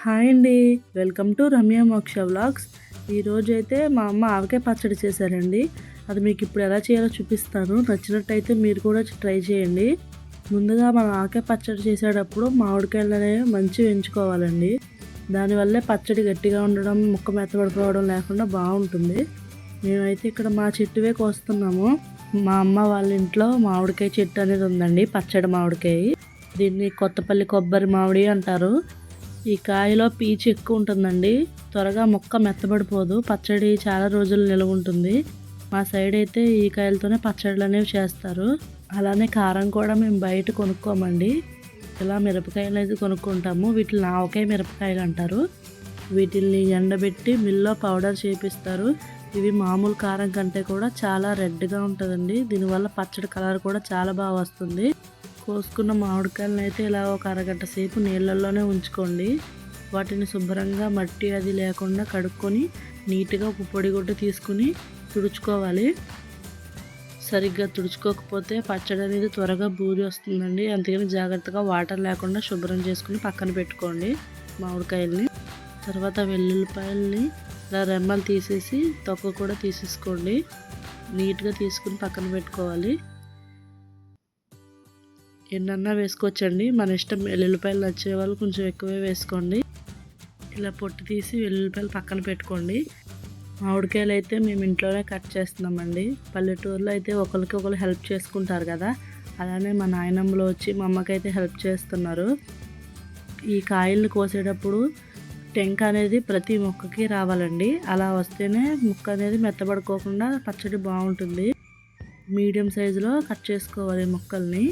Hi అండి. Welcome to Ramya మోక్ష vlogs. ఈరోజు అయితే మా అమ్మ ఆవకాయ పచ్చడి చేశారండి. అది మీకు ఇప్పుడు ఎలా చేయాలో చూపిస్తాను. నచ్చినట్టయితే మీరు కూడా ట్రై చేయండి. ముందుగా మనం ఆవకాయ పచ్చడి చేసేటప్పుడు మామిడికాయలు అనేవి మంచి ఎంచుకోవాలండి. దానివల్లే పచ్చడి గట్టిగా ఉండడం ముక్క మెత్తబడిపోవడం లేకుండా బాగుంటుంది. మేమైతే ఇక్కడ మా చెట్టువే కోస్తున్నాము. మా అమ్మ వాళ్ళ ఇంట్లో మామిడికాయ చెట్టు అనేది ఉందండి పచ్చడి మామిడికాయ. దీన్ని కొత్తపల్లి కొబ్బరి మామిడి అంటారు. ఈ కాయలో పీచు ఎక్కువ ఉంటుందండి. త్వరగా మొక్క మెత్తబడిపోదు. పచ్చడి చాలా రోజులు నిలవ ఉంటుంది. మా సైడ్ అయితే ఈ కాయలతోనే పచ్చళ్ళు అనేవి చేస్తారు. అలానే కారం కూడా మేము బయట కొనుక్కోమండి. ఇలా మిరపకాయలు అయితే కొనుక్కుంటాము. వీటిని ఆవకాయ మిరపకాయలు అంటారు. వీటిల్ని ఎండబెట్టి మిల్లో పౌడర్ చేపిస్తారు. ఇవి మామూలు కారం కంటే కూడా చాలా రెడ్గా ఉంటుందండి. దీనివల్ల పచ్చడి కలర్ కూడా చాలా బాగా వస్తుంది. కోసుకున్న మామిడికాయలను అయితే ఇలా ఒక అరగంట సేపు నీళ్ళల్లోనే ఉంచుకోండి. వాటిని శుభ్రంగా మట్టి అది లేకుండా కడుక్కొని నీట్గా ఒక పొడి గుడ్డ తీసుకుని తుడుచుకోవాలి. సరిగ్గా తుడుచుకోకపోతే పచ్చడి అనేది త్వరగా బూరి వస్తుందండి. అందుకని జాగ్రత్తగా వాటర్ లేకుండా శుభ్రం చేసుకుని పక్కన పెట్టుకోండి మామిడికాయల్ని. తర్వాత వెల్లుల్లిపాయల్ని ఇలా రెమ్మలు తీసేసి తొక్క కూడా తీసేసుకోండి. నీట్గా తీసుకుని పక్కన పెట్టుకోవాలి. ఎన్నన్నా వేసుకోవచ్చండి. మన ఇష్టం వెల్లుల్లిపాయలు నచ్చే వాళ్ళు కొంచెం ఎక్కువే వేసుకోండి. ఇలా పొట్టు తీసి వెల్లుల్లిపాయలు పక్కన పెట్టుకోండి. మామిడికాయలు అయితే మేము ఇంట్లోనే కట్ చేస్తున్నామండి. పల్లెటూరులో అయితే ఒకరికి ఒకరు హెల్ప్ చేసుకుంటారు కదా. అలానే మా నాయనమ్మలో వచ్చి మా అమ్మకైతే హెల్ప్ చేస్తున్నారు. ఈ కాయలను కోసేటప్పుడు టెంక అనేది ప్రతి మొక్కకి రావాలండి. అలా వస్తేనే ముక్క అనేది మెత్తబడుకోకుండా పచ్చడి బాగుంటుంది. మీడియం సైజులో కట్ చేసుకోవాలి మొక్కల్ని.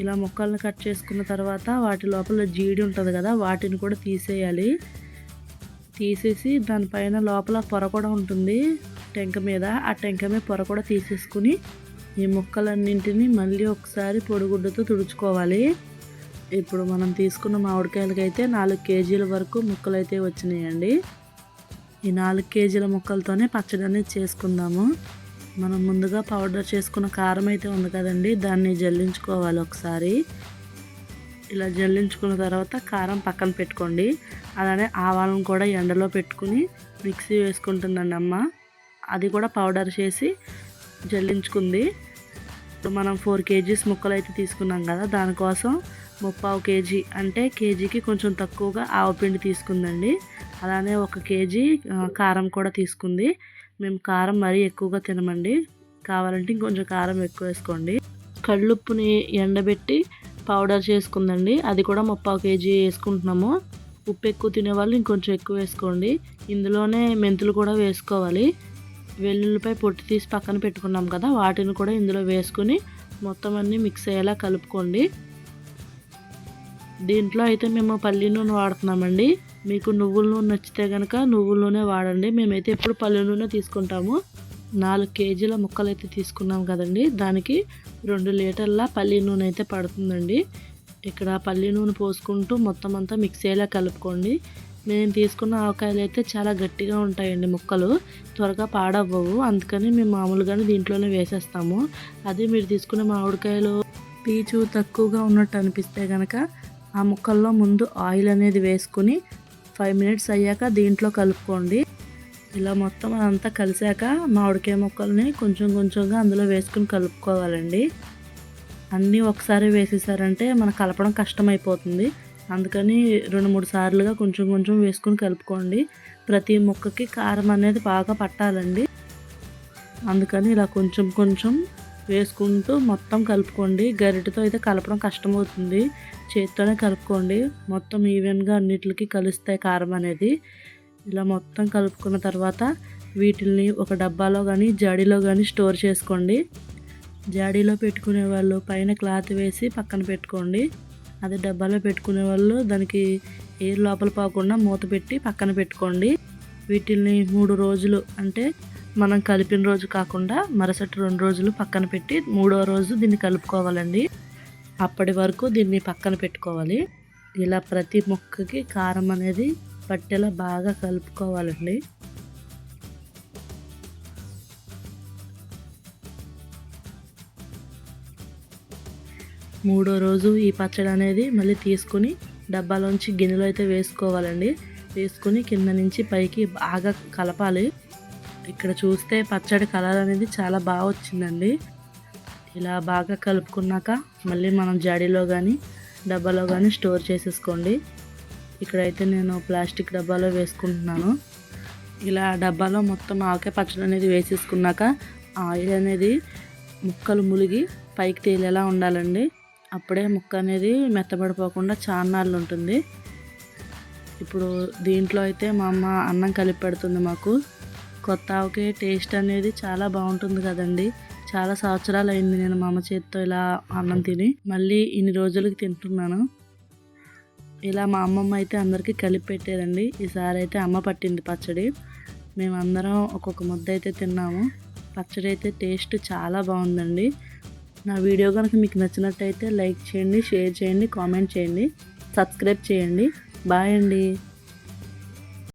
ఇలా ముక్కల్ని కట్ చేసుకున్న తర్వాత వాటి లోపల జీడి ఉంటుంది కదా వాటిని కూడా తీసేయాలి. తీసేసి దానిపైన లోపల పొర కూడా ఉంటుంది టెంక మీద. ఆ టెంక మీద పొర కూడా తీసేసుకుని ఈ ముక్కలన్నింటినీ మళ్ళీ ఒకసారి పొడిగుడ్డతో తుడుచుకోవాలి. ఇప్పుడు మనం తీసుకున్న మామిడికాయలకైతే నాలుగు కేజీల వరకు ముక్కలు అయితే వచ్చినాయండి. ఈ నాలుగు కేజీల ముక్కలతోనే పచ్చడి అనేది చేసుకుందాము. మనం ముందుగా పౌడర్ చేసుకున్న కారం అయితే ఉంది కదండి దాన్ని జల్లించుకోవాలి ఒకసారి. ఇలా జల్లించుకున్న తర్వాత కారం పక్కన పెట్టుకోండి. అలానే ఆవాలను కూడా ఎండలో పెట్టుకుని మిక్సీ వేసుకుంటుందండి అమ్మ. అది కూడా పౌడర్ చేసి జల్లించుకుంది. ఇప్పుడు మనం ఫోర్ కేజీస్ ముక్కలు అయితే తీసుకున్నాం కదా దానికోసం ముప్పావు కేజీ అంటే కేజీకి కొంచెం తక్కువగా ఆవపిండి తీసుకుందండి. అలానే ఒక కేజీ కారం కూడా తీసుకుంది. మేము కారం మరీ ఎక్కువగా తినమండి. కావాలంటే ఇంకొంచెం కారం ఎక్కువ వేసుకోండి. కళ్ళుప్పుని ఎండబెట్టి పౌడర్ చేసుకుందండి. అది కూడా ముప్పావు కేజీ వేసుకుంటున్నాము. ఉప్పు ఎక్కువ తినేవాళ్ళు ఇంకొంచెం ఎక్కువ వేసుకోండి. ఇందులోనే మెంతులు కూడా వేసుకోవాలి. వెల్లుల్లిపై పొట్టు తీసి పక్కన పెట్టుకున్నాం కదా వాటిని కూడా ఇందులో వేసుకుని మొత్తం అన్నీ మిక్స్ అయ్యేలా కలుపుకోండి. దీంట్లో అయితే మేము పల్లి నూనె వాడుతున్నామండి. మీకు నువ్వుల నూనె నచ్చితే కనుక నువ్వుల నూనె వాడండి. మేమైతే ఎప్పుడు పల్లి నూనె తీసుకుంటాము. నాలుగు కేజీల ముక్కలు అయితే తీసుకున్నాం కదండి. దానికి రెండు లీటర్ల పల్లి నూనె అయితే పడుతుందండి. ఇక్కడ పల్లి నూనె పోసుకుంటూ మొత్తం అంతా మిక్స్ అయ్యేలా కలుపుకోండి. మేము తీసుకున్న ఆవకాయలు అయితే చాలా గట్టిగా ఉంటాయండి ముక్కలు. త్వరగా పాడవ్వవు. అందుకని మేము మామూలుగానే దీంట్లోనే వేసేస్తాము. అదే మీరు తీసుకున్న మామిడికాయలు పీచు తక్కువగా ఉన్నట్టు అనిపిస్తే కనుక ఆ ముక్కల్లో ముందు ఆయిల్ అనేది వేసుకుని ఫైవ్ మినిట్స్ అయ్యాక దీంట్లో కలుపుకోండి. ఇలా మొత్తం అదంతా కలిసాక మామిడికాయ ముక్కల్ని కొంచెం కొంచెంగా అందులో వేసుకుని కలుపుకోవాలండి. అన్నీ ఒకసారి వేసేసారంటే మన కలపడం కష్టమైపోతుంది. అందుకని రెండు మూడు సార్లుగా కొంచెం కొంచెం వేసుకుని కలుపుకోండి. ప్రతి ముక్కకి కారం అనేది బాగా పట్టాలండి. అందుకని ఇలా కొంచెం కొంచెం వేసుకుంటూ మొత్తం కలుపుకోండి. గరిటతో అయితే కలపడం కష్టమవుతుంది. చేత్తోనే కలుపుకోండి. మొత్తం ఈవెన్గా అన్నిటికి కలుస్తాయి కారం అనేది. ఇలా మొత్తం కలుపుకున్న తర్వాత వీటిల్ని ఒక డబ్బాలో కానీ జాడీలో కానీ స్టోర్ చేసుకోండి. జాడీలో పెట్టుకునే వాళ్ళు పైన క్లాత్ వేసి పక్కన పెట్టుకోండి. అదే డబ్బాలో పెట్టుకునే వాళ్ళు దానికి ఎయిర్ లోపల పోకుండా మూత పెట్టి పక్కన పెట్టుకోండి. వీటిల్ని మూడు రోజులు అంటే మనం కలిపిన రోజు కాకుండా మరుసటి రెండు రోజులు పక్కన పెట్టి మూడో రోజు దీన్ని కలుపుకోవాలండి. అప్పటి వరకు దీన్ని పక్కన పెట్టుకోవాలి. ఇలా ప్రతి మొక్కకి కారం అనేది పట్టేలా బాగా కలుపుకోవాలండి. మూడో రోజు ఈ పచ్చడి అనేది మళ్ళీ తీసుకుని డబ్బాలోంచి గిన్నెలో అయితే వేసుకోవాలండి. వేసుకుని కింద నుంచి పైకి బాగా కలపాలి. ఇక్కడ చూస్తే పచ్చడి కలర్ అనేది చాలా బాగా వచ్చిందండి. ఇలా బాగా కలుపుకున్నాక మళ్ళీ మనం జాడీలో కానీ డబ్బాలో కానీ స్టోర్ చేసేసుకోండి. ఇక్కడైతే నేను ప్లాస్టిక్ డబ్బాలో వేసుకుంటున్నాను. ఇలా డబ్బాలో మొత్తం ఆవకాయ పచ్చడి అనేది వేసేసుకున్నాక ఆయిల్ అనేది ముక్కలు ములిగి పైకి తేలేలా ఉండాలండి. అప్పుడే ముక్క అనేది మెత్తబడిపోకుండా చాన్నాళ్ళు ఉంటుంది. ఇప్పుడు దీంట్లో అయితే మా అమ్మ అన్నం కలిపి పెడుతుంది మాకు. కొత్త ఆవకాయ టేస్ట్ అనేది చాలా బాగుంటుంది కదండి. చాలా సంవత్సరాలు అయింది నేను మా అమ్మ చేతితో ఇలా అన్నం తిని మళ్ళీ ఇన్ని రోజులకి తింటున్నాను. ఇలా మా అమ్మమ్మ అయితే అందరికీ కలిపి పెట్టేదండి ఈసారి అయితే అమ్మ పట్టింది పచ్చడి. మేమందరం ఒక్కొక్క ముద్ద అయితే తిన్నాము. పచ్చడి అయితే టేస్ట్ చాలా బాగుందండి. నా వీడియో కనుక మీకు నచ్చినట్టయితే లైక్ చేయండి షేర్ చేయండి కామెంట్ చేయండి సబ్స్క్రైబ్ చేయండి. బాయ్ అండి.